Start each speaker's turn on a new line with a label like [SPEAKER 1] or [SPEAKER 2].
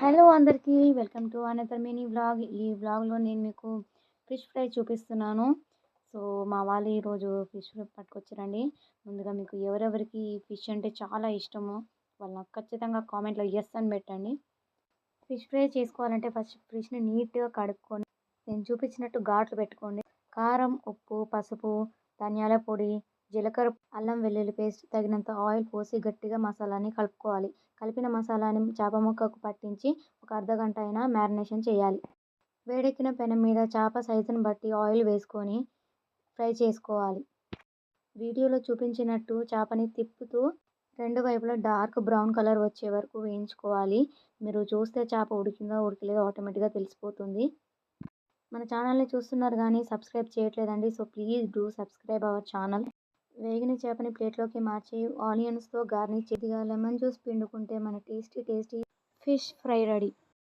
[SPEAKER 1] Hello అందరికీ welcome to another mini vlog. ఈ వ్లాగ్లో నేను మీకు ఫిష్ ఫ్రై చూపిస్తున్నాను. సో మా వాళ్ళు ఈరోజు ఫిష్ ఫ్రై పట్టుకొచ్చారండి. ముందుగా మీకు ఎవరెవరికి ఫిష్ అంటే చాలా ఇష్టమో వాళ్ళ ఖచ్చితంగా కామెంట్లో ఎస్ అని పెట్టండి. ఫిష్ ఫ్రై చేసుకోవాలంటే ఫస్ట్ ఫిష్ని నీట్గా కడుక్కొని నేను చూపించినట్టు ఘాట్లు పెట్టుకోండి. కారం ఉప్పు పసుపు ధనియాల పొడి జీలకర్ర అల్లం వెల్లుల్లి పేస్ట్ తగినంత ఆయిల్ పోసి గట్టిగా మసాలాని కలుపుకోవాలి. కలిపిన మసాలాని చేప ముక్కకు పట్టించి ఒక అర్ధగంట అయినా మ్యారినేషన్ చేయాలి. వేడెక్కిన పెనం మీద చేప సైజుని బట్టి ఆయిల్ వేసుకొని ఫ్రై చేసుకోవాలి. వీడియోలో చూపించినట్టు చేపని తిప్పుతూ రెండు వైపులా డార్క్ బ్రౌన్ కలర్ వచ్చే వరకు వేయించుకోవాలి. మీరు చూస్తే చేప ఉడికిందో ఉడకలేదో ఆటోమేటిక్గా తెలిసిపోతుంది. మన ఛానల్ని చూస్తున్నారు కానీ సబ్స్క్రైబ్ చేయట్లేదండి. So please do subscribe our channel. వేగిన చేపని ప్లేట్లోకి మార్చి ఆనియన్స్తో గార్నిష్ చేతిగా లెమన్ జ్యూస్ పిండుకుంటే మన tasty tasty fish fry ready.